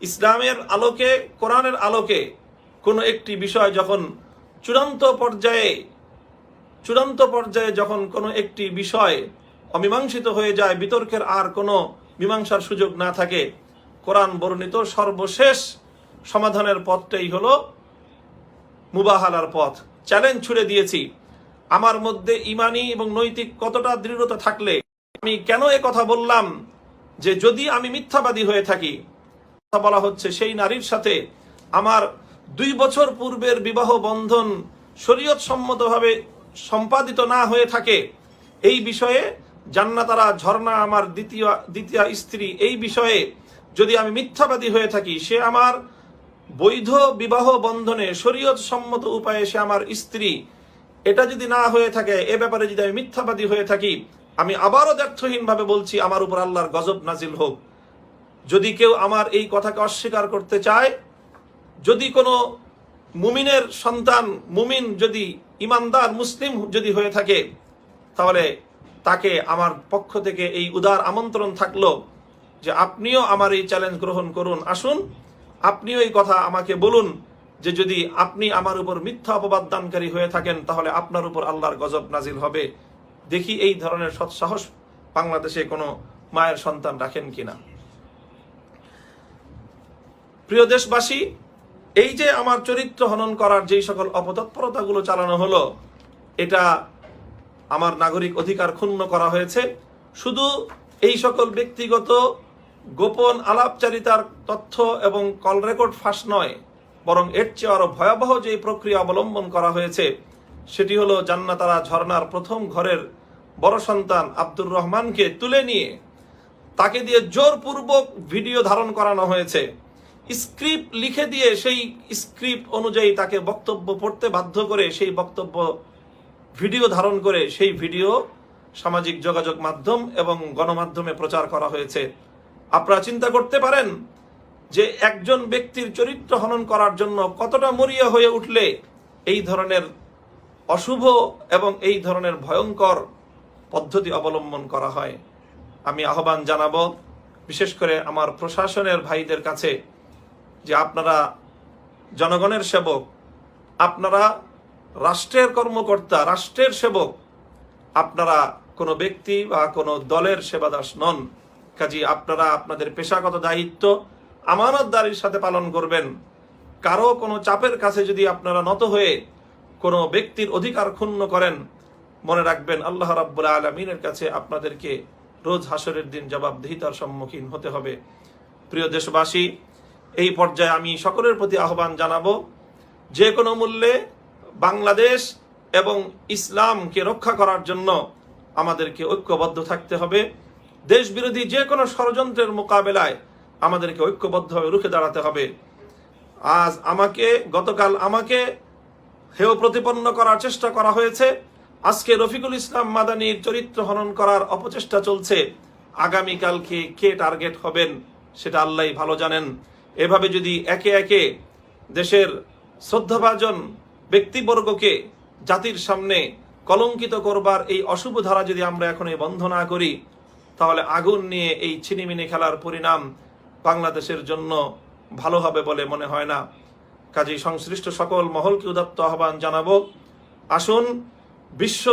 ইসলামের আলোকে, কোরআনের আলোকে কোনো একটি বিষয় যখন চূড়ান্ত পর্যায়ে চূড়ান্ত পর্যায়ে যখন কোনো একটি বিষয় অমীমাংসিত হয়ে যায়, বিতর্কের আর কোনো মীমাংসার সুযোগ না থাকে, কোরআন বর্ণিত সর্বশেষ সমাধানের পথটাই হলো মুবাহালার পথ। চ্যালেঞ্জ ছুড়ে দিয়েছি। আমার মধ্যে ইমানি এবং নৈতিক কতটা দৃঢ়তা থাকলে আমি কেন এ কথা বললাম যে যদি আমি মিথ্যাবাদী হয়ে থাকি বলা হচ্ছে, সেই নারীর সাথে আমার দুই বছর পূর্বের বিবাহ বন্ধন শরীয়ত সম্মতভাবে সম্পাদিত না হয়ে থাকে, এই বিষয়ে জান্নাতারা ঝর্ণা আমার দ্বিতীয় দ্বিতীয় স্ত্রী, এই বিষয়ে যদি আমি মিথ্যাবাদী হয়ে থাকি, সে আমার বৈধ বিবাহ বন্ধনে শরীয়ত সম্মত উপায়ে সে আমার স্ত্রী, এটা যদি না হয়ে থাকে, এ ব্যাপারে যদি আমি মিথ্যাবাদী হয়ে থাকি, আমি আবারও দ্ব্যর্থহীন ভাবে বলছি, আমার উপর আল্লাহর গজব নাজিল হোক। যদি কেউ আমার এই কথাকে অস্বীকার করতে চায়, যদি কোনো মুমিনের সন্তান, মুমিন যদি ইমানদার, মুসলিম যদি হয়ে থাকে, তাহলে তাকে আমার পক্ষ থেকে এই উদার আমন্ত্রণ থাকল যে আপনিও আমার এই চ্যালেঞ্জ গ্রহণ করুন। আসুন, আপনিও এই কথা আমাকে বলুন যে যদি আপনি আমার উপর মিথ্যা অপবাদ দানকারী হয়ে থাকেন, তাহলে আপনার উপর আল্লাহর গজব নাজিল হবে। দেখি এই ধরনের সৎসাহস বাংলাদেশে কোনো মায়ের সন্তান রাখেন কিনা। প্রিয় দেশবাসী, এই যে আমার চরিত্র হনন করার যেই সকল অপতৎপরতাগুলো চালানো হলো, এটা আমার নাগরিক অধিকার ক্ষুণ্ণ করা হয়েছে। শুধু এই সকল ব্যক্তিগত গোপন আলাপচারিতার তথ্য এবং কল রেকর্ড ফাঁস নয়, বরং এর চেয়ে আরও ভয়াবহ যে প্রক্রিয়া অবলম্বন করা হয়েছে, সেটি হলো জান্নাতারা ঝর্নার প্রথম ঘরের বড় সন্তান আব্দুর রহমানকে তুলে নিয়ে তাকে দিয়ে জোরপূর্বক ভিডিও ধারণ করানো হয়েছে। স্ক্রিপ্ট লিখে দিয়ে সেই স্ক্রিপ্ট অনুযায়ী তাকে বক্তব্য পড়তে বাধ্য করে সেই বক্তব্য ভিডিও ধারণ করে সেই ভিডিও সামাজিক যোগাযোগ মাধ্যম এবং গণমাধ্যমে প্রচার করা হয়েছে। আপনারা চিন্তা করতে পারেন যে একজন ব্যক্তির চরিত্র হনন করার জন্য কতটা মরিয়া হয়ে উঠলে এই ধরনের অশুভ এবং এই ধরনের ভয়ঙ্কর পদ্ধতি অবলম্বন করা হয়। আমি আহ্বান জানাব, বিশেষ করে আমার প্রশাসনের ভাইদের কাছে যে আপনারা জনগণের সেবক, আপনারা রাষ্ট্রের কর্মকর্তা, রাষ্ট্রের সেবক, আপনারা কোনো ব্যক্তি বা কোনো দলের সেবাদাস নন। কাজী, আপনারা আপনাদের পেশাগত দায়িত্ব আমানতদারির সাথে পালন করবেন। কারও কোনো চাপের কাছে যদি আপনারা নত হয়ে কোনো ব্যক্তির অধিকার ক্ষুণ্ণ করেন, মনে রাখবেন আল্লাহ রাব্বুল আলমিনের কাছে আপনাদেরকে রোজ হাসরের দিন জবাবদিহিতার সম্মুখীন হতে হবে। প্রিয় দেশবাসী এই পর্যায়ে আমি সকলের প্রতি আহ্বান জানাব, যে কোনো মূল্যে বাংলাদেশ এবং ইসলামকে রক্ষা করার জন্য আমাদেরকে ঐক্যবদ্ধ থাকতে হবে। দেশ বিরোধী যে কোনো ষড়যন্ত্রের মোকাবেলায় আমাদেরকে ঐক্যবদ্ধভাবে রুখে দাঁড়াতে হবে। আজ আমাকে, গতকাল আমাকে হেয় প্রতিপন্ন করার চেষ্টা করা হয়েছে। আজকে রফিকুল ইসলাম মাদানির চরিত্র হনন করার অপচেষ্টা চলছে। আগামীকালকে কে টার্গেট হবেন সেটা আল্লাহ ভালো জানেন। এভাবে যদি একে একে দেশের শ্রদ্ধাভাজন ব্যক্তিবর্গকে জাতির সামনে কলঙ্কিত করবার এই অশুভ ধারা যদি আমরা এখন এই বন্ধ না করি, তাহলে আগুন নিয়ে এই ছিনিমিনি খেলার পরিণাম বাংলাদেশের জন্য ভালো হবে বলে মনে হয় না। কাজেই সংশ্লিষ্ট সকল মহলকে উদাত্ত আহ্বান জানাব। আসুন, বিশ্ব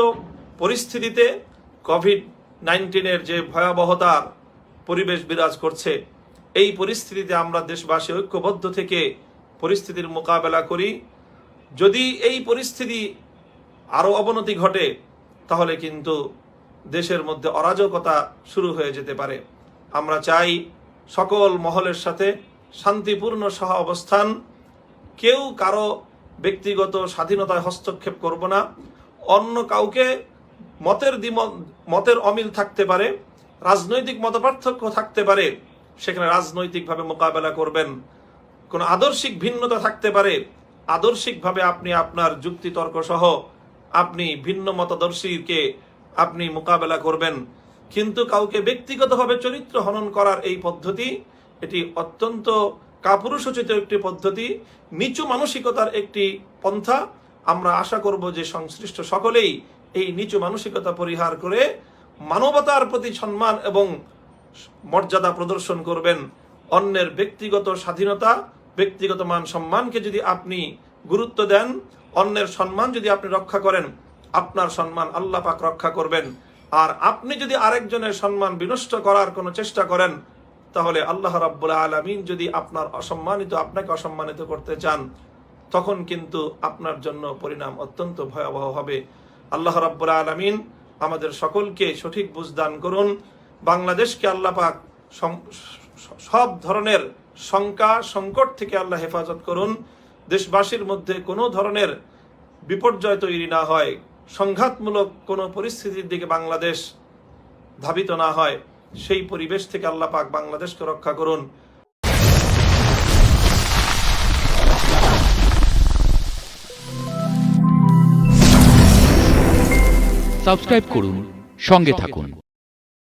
পরিস্থিতিতে কোভিড নাইন্টিনের যে ভয়াবহতার পরিবেশ বিরাজ করছে এই পরিস্থিতিতে আমরা দেশবাসী ঐক্যবদ্ধ থেকে পরিস্থিতির মোকাবেলা করি। যদি এই পরিস্থিতি আরও অবনতি ঘটে, তাহলে কিন্তু দেশের মধ্যে অরাজকতা শুরু হয়ে যেতে পারে। আমরা চাই সকল মহলের সাথে শান্তিপূর্ণ সহ অবস্থান। কেউ কারও ব্যক্তিগত স্বাধীনতায় হস্তক্ষেপ করব না। অন্য কাউকে মতের দ্বিমত, মতের অমিল থাকতে পারে, রাজনৈতিক মতপার্থক্য থাকতে পারে। সেখানে রাজনৈতিকভাবে মোকাবেলা করবেন। কোনো আদর্শিক ভিন্নতা থাকতে পারে। আদর্শিকভাবে আপনি আপনার যুক্তি তর্ক সহ আপনি ভিন্ন মতাদর্শীকে আপনি মোকাবেলা করবেন। কিন্তু কাউকে ব্যক্তিগতভাবে চরিত্র হনন করার এই পদ্ধতি, এটি অত্যন্ত কাপুরুষোচিত একটি পদ্ধতি, নিচু মানসিকতার একটি পন্থা। আমরা আশা করব যে সংশ্লিষ্ট সকলেই এই নিচু মানসিকতা পরিহার করে মানবতার প্রতি সম্মান এবং মর্যাদা প্রদর্শন করবেন অন্যের ব্যক্তিগত স্বাধীনতা, ব্যক্তিগত মান সম্মানকে যদি আপনি গুরুত্ব দেন, অন্যের সম্মান যদি আপনি রক্ষা করেন, আপনার সম্মান আল্লাহ পাক রক্ষা করবেন। আর আপনি যদি আরেকজনের সম্মান বিনষ্ট করার কোনো চেষ্টা করেন, তাহলে আল্লাহ রাব্বুল আলামিন যদি আপনার অসম্মানিত, আপনাকে অসম্মানিত করতে চান, তখন কিন্তু আপনার জন্য পরিণাম অত্যন্ত ভয়াবহ হবে। আল্লাহ রাব্বুল আলামিন আমাদের সকলকে সঠিক বুঝদান করুন। বাংলাদেশকে আল্লাহ পাক সব ধরনের শঙ্কা, সংকট থেকে আল্লাহ হেফাজত করুন। দেশবাসীর মধ্যে কোনো ধরনের বিপর্যয় তৈরি না হয়। সংঘাতমূলক কোনো পরিস্থিতির দিকে বাংলাদেশ ধাবিত না হয়। সেই পরিবেশ থেকে আল্লাহ পাক বাংলাদেশকে রক্ষা করুন। সাবস্ক্রাইব করুন, সঙ্গে থাকুন।